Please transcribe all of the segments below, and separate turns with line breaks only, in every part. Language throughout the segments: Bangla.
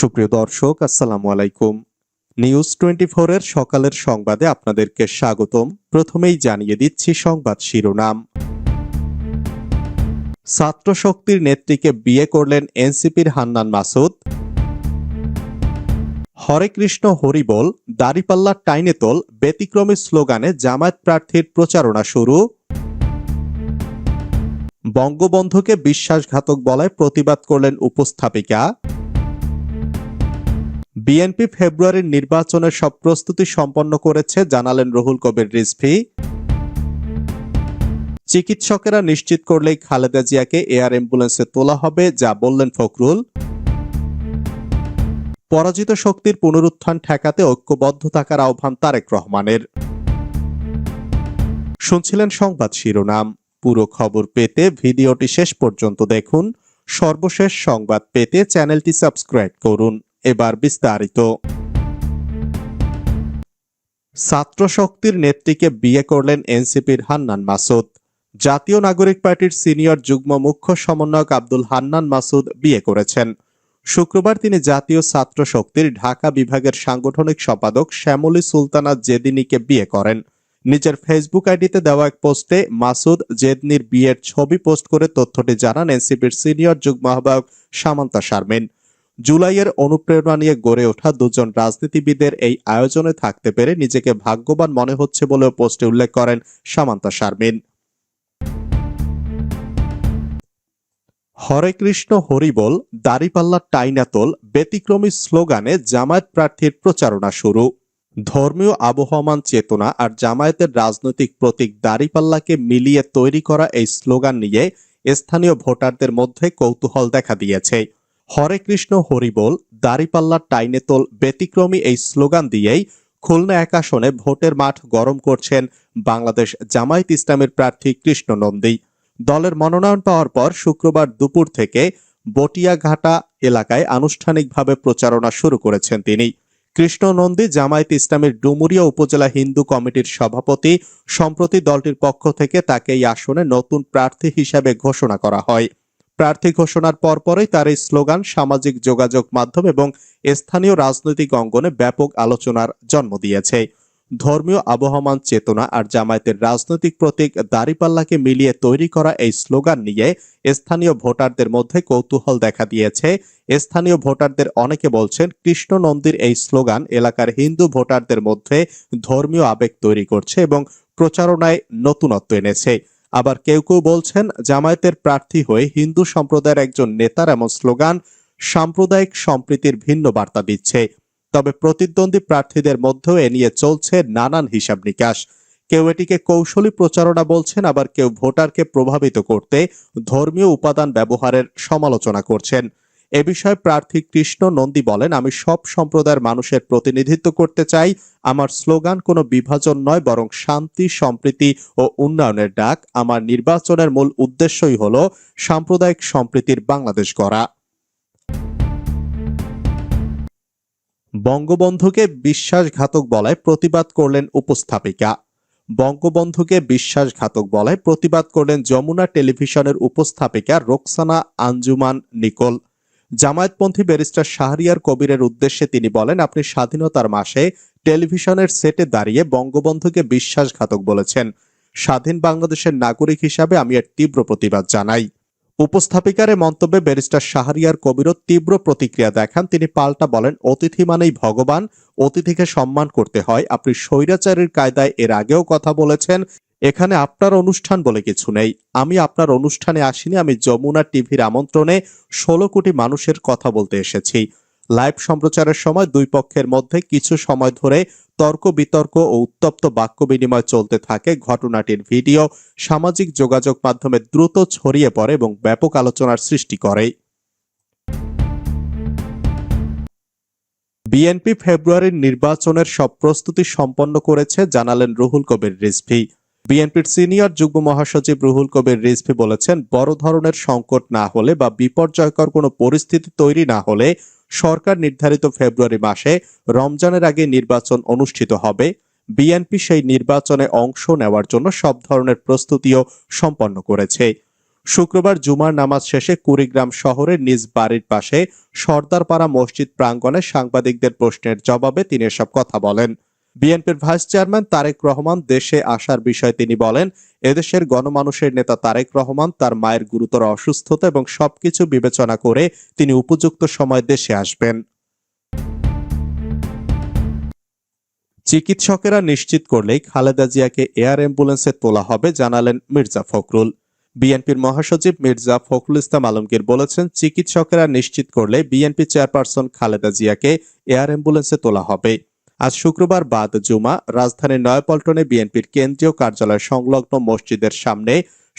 সুপ্রিয় দর্শক আসসালামু আলাইকুম নিউজ টোয়েন্টি এর সকালের সংবাদে আপনাদেরকে স্বাগতম প্রথমেই জানিয়ে দিচ্ছি সংবাদ শিরোনাম ছাত্র শক্তির নেত্রীকে বিয়ে করলেন এনসিপির হান্নান মাসুদ হরে কৃষ্ণ হরিবল দাড়িপাল্লার টাইনেতল ব্যতিক্রমী স্লোগানে জামায়াত প্রার্থীর প্রচারণা শুরু বঙ্গবন্ধুকে বিশ্বাসঘাতক বলায় প্রতিবাদ করলেন উপস্থাপিকা বিএনপি ফেব্রুয়ারির নির্বাচনের সব প্রস্তুতি সম্পন্ন করেছে জানালেন রহুল কবির রিজভি চিকিৎসকেরা নিশ্চিত করলেই খালেদা জিয়াকে এয়ার অ্যাম্বুলেন্সে তোলা হবে যা বললেন ফখরুল পরাজিত শক্তির পুনরুত্থান ঠেকাতে ঐক্যবদ্ধ থাকার আহ্বান তারেক রহমানের শুনছিলেন সংবাদ শিরোনাম পুরো খবর পেতে ভিডিওটি শেষ পর্যন্ত দেখুন সর্বশেষ সংবাদ পেতে চ্যানেলটি সাবস্ক্রাইব করুন এবার বিস্তারিত ছাত্র শক্তির নেত্রীকে বিয়ে করলেন এনসিপির হান্নান মাসুদ জাতীয় নাগরিক পার্টির সিনিয়র যুগ্ম মুখ্য সমন্বয়ক আব্দুল হান্নান মাসুদ বিয়ে করেছেন শুক্রবার তিনি জাতীয় ছাত্র শক্তির ঢাকা বিভাগের সাংগঠনিক সম্পাদক শ্যামলী সুলতানা জেদিনীকে বিয়ে করেন নিজের ফেসবুক আইডিতে দেওয়া এক পোস্টে মাসুদ জেদনির বিয়ের ছবি পোস্ট করে তথ্যটি জানান এনসিপির সিনিয়র যুগ্ম আহ্বায়ক সামান্তা শারমিন জুলাইয়ের অনুপ্রেরণা নিয়ে গড়ে ওঠা দুজন রাজনীতিবিদের এই আয়োজনে থাকতে পেরে নিজেকে ভাগ্যবান মনে হচ্ছে বলেও পোস্টে উল্লেখ করেন সামান্তা শারমিন হরে কৃষ্ণ হরিবল দাড়িপাল্লা টাইনাতল ব্যতিক্রমী স্লোগানে জামায়াত প্রার্থীর প্রচারণা শুরু ধর্মীয় আবহমান চেতনা আর জামায়াতের রাজনৈতিক প্রতীক দাড়িপাল্লাকে মিলিয়ে তৈরি করা এই স্লোগান নিয়ে স্থানীয় ভোটারদের মধ্যে কৌতূহল দেখা দিয়েছে হরে কৃষ্ণ হরিবোল দাঁড়িপাল্লার টাইনেতল ব্যতিক্রমী এই স্লোগান দিয়েই খুলনা এক আসনে ভোটের মাঠ গরম করছেন বাংলাদেশ জামায়াত ইসলামের প্রার্থী কৃষ্ণ নন্দী দলের মনোনয়ন পাওয়ার পর শুক্রবার দুপুর থেকে বটিয়াঘাটা এলাকায় আনুষ্ঠানিকভাবে প্রচারণা শুরু করেছেন তিনি কৃষ্ণ নন্দী জামায়াত ইসলামের ডুমুরিয়া উপজেলা হিন্দু কমিটির সভাপতি সম্প্রতি দলটির পক্ষ থেকে তাকে এই আসনে নতুন প্রার্থী হিসাবে ঘোষণা করা হয় প্রার্থী ঘোষণার পরপরই তার এই স্লোগান সামাজিক যোগাযোগ মাধ্যম এবং স্থানীয় রাজনৈতিক অঙ্গনে ব্যাপক আলোচনার জন্ম দিয়েছে ধর্মীয় আবহমান চেতনা আর জামায়াতের রাজনৈতিক প্রতীক দাড়িপাল্লাকে মিলিয়ে তৈরি করা এই স্লোগান নিয়ে স্থানীয় ভোটারদের মধ্যে কৌতূহল দেখা দিয়েছে স্থানীয় ভোটারদের অনেকে বলছেন কৃষ্ণ নন্দীর এই স্লোগান এলাকার হিন্দু ভোটারদের মধ্যে ধর্মীয় আবেগ তৈরি করছে এবং প্রচারণায় নতুনত্ব এনেছে আবার কেউ কেউ বলছেন জামায়াতের প্রার্থী হয়ে হিন্দু সম্প্রদায়ের একজন নেতার এমন স্লোগান সাম্প্রদায়িক সম্প্রীতির ভিন্ন বার্তা দিচ্ছে তবে প্রতিদ্বন্দ্বী প্রার্থীদের মধ্যেও এ নিয়ে চলছে নানান হিসাব নিকাশ কেউ এটিকে কৌশলী প্রচারণা বলছেন আবার কেউ ভোটারকে প্রভাবিত করতে ধর্মীয় উপাদান ব্যবহারের সমালোচনা করছেন এ বিষয়ে প্রার্থী কৃষ্ণ নন্দী বলেন আমি সব সম্প্রদায়ের মানুষের প্রতিনিধিত্ব করতে চাই আমার স্লোগান কোনো বিভাজন নয় বরং শান্তি সম্প্রীতি ও উন্নয়নের ডাক আমার নির্বাচনের মূল উদ্দেশ্যই হল সাম্প্রদায়িক সম্প্রীতির বাংলাদেশ গড়া বঙ্গবন্ধুকে বিশ্বাসঘাতক বলায় প্রতিবাদ করলেন উপস্থাপিকা বঙ্গবন্ধুকে বিশ্বাসঘাতক বলায় প্রতিবাদ করলেন যমুনা টেলিভিশনের উপস্থাপিকা রোকসানা আঞ্জুমান নিকোল জামায়াতপন্থী ব্যারিস্টার শাহরিয়ার কবিরের উদ্দেশ্যে তিনি বলেন আপনি স্বাধীনতার মাসে টেলিভিশনের সেটে দাঁড়িয়ে বঙ্গবন্ধুকে বিশ্বাসঘাতক বলেছেন স্বাধীন বাংলাদেশের নাগরিক হিসাবে আমি এর তীব্র প্রতিবাদ জানাই উপস্থাপিকার মন্তব্যে ব্যারিস্টার শাহরিয়ার কবিরও তীব্র প্রতিক্রিয়া দেখান তিনি পাল্টা বলেন অতিথি মানেই ভগবান অতিথিকে সম্মান করতে হয় আপনি স্বৈরাচারীর কায়দায় এর আগেও কথা বলেছেন এখানে আপনার অনুষ্ঠান বলে কিছু নেই আমি আপনার অনুষ্ঠানে আসিনি আমি যমুনা টিভির আমন্ত্রণে ষোলো কোটি মানুষের কথা বলতে এসেছি লাইভ সম্প্রচারের সময় দুই পক্ষের মধ্যে কিছু সময় ধরে তর্ক বিতর্ক ও উত্তপ্ত বাক্য বিনিময় চলতে থাকে ঘটনাটির ভিডিও সামাজিক যোগাযোগ মাধ্যমে দ্রুত ছড়িয়ে পড়ে এবং ব্যাপক আলোচনার সৃষ্টি করে বিএনপি ফেব্রুয়ারির নির্বাচনের সব প্রস্তুতি সম্পন্ন করেছে জানালেন রুহুল কবির রিজভি বিএনপির সিনিয়র যুগ্ম মহাসচিব রুহুল কবির রিজভি বলেছেন বড় ধরনের সংকট না হলে বা বিপর্যয়কর কোনো পরিস্থিতি তৈরি না হলে সরকার নির্ধারিত ফেব্রুয়ারি মাসে রমজানের আগে নির্বাচন অনুষ্ঠিত হবে বিএনপি সেই নির্বাচনে অংশ নেওয়ার জন্য সব ধরনের প্রস্তুতিও সম্পন্ন করেছে শুক্রবার জুমার নামাজ শেষে কুড়িগ্রাম শহরের নিজ বাড়ির পাশে সর্দারপাড়া মসজিদ প্রাঙ্গণে সাংবাদিকদের প্রশ্নের জবাবে তিনি এসব কথা বলেন বিএনপির ভাইস চেয়ারম্যান তারেক রহমান দেশে আসার বিষয়ে তিনি বলেন এদেশের গণমানুষের নেতা তারেক রহমান তার মায়ের গুরুতর অসুস্থতা এবং সবকিছু বিবেচনা করে তিনি উপযুক্ত সময় দেশে আসবেন চিকিৎসকেরা নিশ্চিত করলেই খালেদা জিয়াকে এয়ার অ্যাম্বুলেন্সে তোলা হবে জানালেন মির্জা ফখরুল বিএনপির মহাসচিব মির্জা ফখরুল ইসলাম আলমগীর বলেছেন চিকিৎসকেরা নিশ্চিত করলে বিএনপি চেয়ারপারসন খালেদা জিয়াকে এয়ার অ্যাম্বুলেন্সে তোলা হবে আজ শুক্রবার বাদ জুমা রাজধানীর নয়াপল্টনে বিএনপির কেন্দ্রীয় কার্যালয় সংলগ্ন মসজিদের সামনে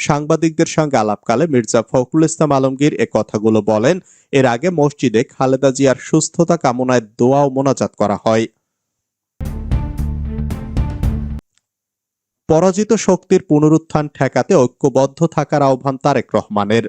সাংবাদিকদের সঙ্গে আলাপকালে মির্জা ফখরুল ইসলাম আলমগীর এ কথাগুলো বলেন এর আগে মসজিদে খালেদা জিয়ার সুস্থতা কামনায় দোয়া ও মোনাজাত করা হয় পরাজিত শক্তির পুনরুত্থান ঠেকাতে ঐক্যবদ্ধ থাকার আহ্বান তারেক রহমানের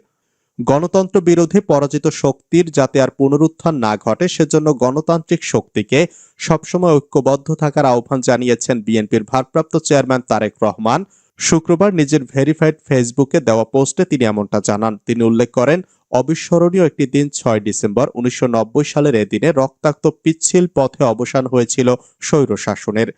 গণতন্ত্র বিরোধী পরাজিত শক্তির যাতে আর পুনরুত্থান না ঘটে সেজন্য গণতান্ত্রিক শক্তিকে সবসময় ঐক্যবদ্ধ থাকার আহ্বান জানিয়েছেন বিএনপির ভারপ্রাপ্ত চেয়ারম্যান তারেক রহমান শুক্রবার নিজের ভেরিফাইড ফেসবুকে দেওয়া পোস্টে তিনি এমনটা জানান তিনি উল্লেখ করেন অবিস্মরণীয় একটি দিন ছয় ডিসেম্বর উনিশশো সালের এদিনে রক্তাক্ত পিচ্ছিল পথে অবসান হয়েছিল স্বৈর শাসনের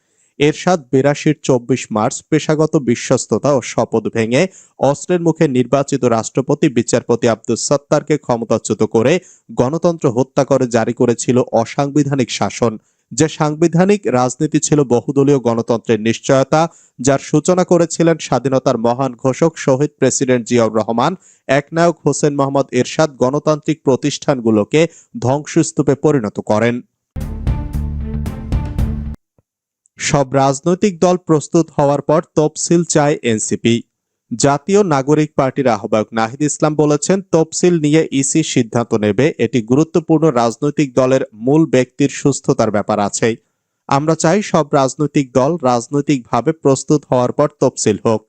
এরশাদ বেরাশির চব্বিশ মার্চ পেশাগত বিশ্বস্ততা ও শপথ ভেঙে অস্ত্রের মুখে নির্বাচিত রাষ্ট্রপতি বিচারপতি আব্দুল সত্তারকে ক্ষমতাচ্যুত করে গণতন্ত্র হত্যা করে জারি করেছিল অসাংবিধানিক শাসন যে সাংবিধানিক রাজনীতি ছিল বহুদলীয় গণতন্ত্রের নিশ্চয়তা যার সূচনা করেছিলেন স্বাধীনতার মহান ঘোষক শহীদ প্রেসিডেন্ট জিয়াউর রহমান একনায়ক হোসেন মোহাম্মদ এরশাদ গণতান্ত্রিক প্রতিষ্ঠানগুলোকে ধ্বংসস্তূপে পরিণত করেন সব রাজনৈতিক দল প্রস্তুত হওয়ার পর তফসিল চায় এনসিপি জাতীয় নাগরিক পার্টির আহ্বায়ক নাহিদ ইসলাম বলেছেন তফসিল নিয়ে ইসি সিদ্ধান্ত নেবে এটি গুরুত্বপূর্ণ রাজনৈতিক দলের মূল ব্যক্তির সুস্থতার ব্যাপার আছে আমরা চাই সব রাজনৈতিক দল রাজনৈতিকভাবে প্রস্তুত হওয়ার পর তফসিল হোক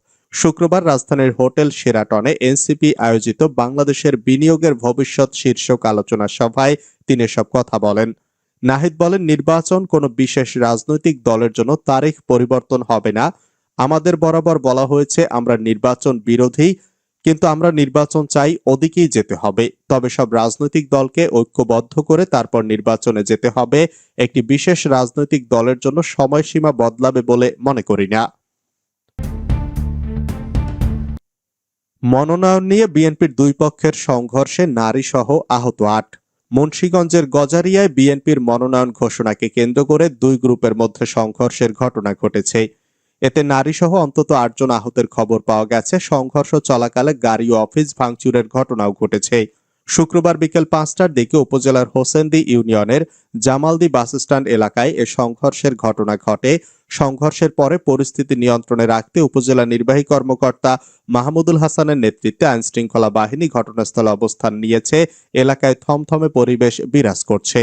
শুক্রবার রাজধানীর হোটেল সেরাটনে এনসিপি আয়োজিত বাংলাদেশের বিনিয়োগের ভবিষ্যৎ শীর্ষক আলোচনা সভায় তিনি সব কথা বলেন নাহিদ বলেন নির্বাচন কোনো বিশেষ রাজনৈতিক দলের জন্য তারিখ পরিবর্তন হবে না আমাদের বরাবর বলা হয়েছে আমরা নির্বাচন বিরোধী কিন্তু আমরা নির্বাচন চাই ওদিকেই যেতে হবে তবে সব রাজনৈতিক দলকে ঐক্যবদ্ধ করে তারপর নির্বাচনে যেতে হবে একটি বিশেষ রাজনৈতিক দলের জন্য সময়সীমা বদলাবে বলে মনে করি না মনোনয়ন নিয়ে বিএনপির দুই পক্ষের সংঘর্ষে নারী সহ আহত আট মুন্সীগঞ্জের গজারিয়ায় বিএনপির মনোনয়ন ঘোষণাকে কেন্দ্র করে দুই গ্রুপের মধ্যে সংঘর্ষের ঘটনা ঘটেছে এতে নারীসহ অন্তত আটজন আহতের খবর পাওয়া গেছে সংঘর্ষ চলাকালে গাড়ি ও অফিস ভাঙচুরের ঘটনাও ঘটেছে শুক্রবার বিকেল পাঁচটার দিকে উপজেলার হোসেন্দি ইউনিয়নের জামালদি বাসস্ট্যান্ড এলাকায় এ সংঘর্ষের ঘটনা ঘটে সংঘর্ষের পরে পরিস্থিতি নিয়ন্ত্রণে রাখতে উপজেলা নির্বাহী কর্মকর্তা মাহমুদুল হাসানের নেতৃত্বে আইন শৃঙ্খলা বাহিনী ঘটনাস্থলে অবস্থান নিয়েছে এলাকায় থমথমে পরিবেশ বিরাজ করছে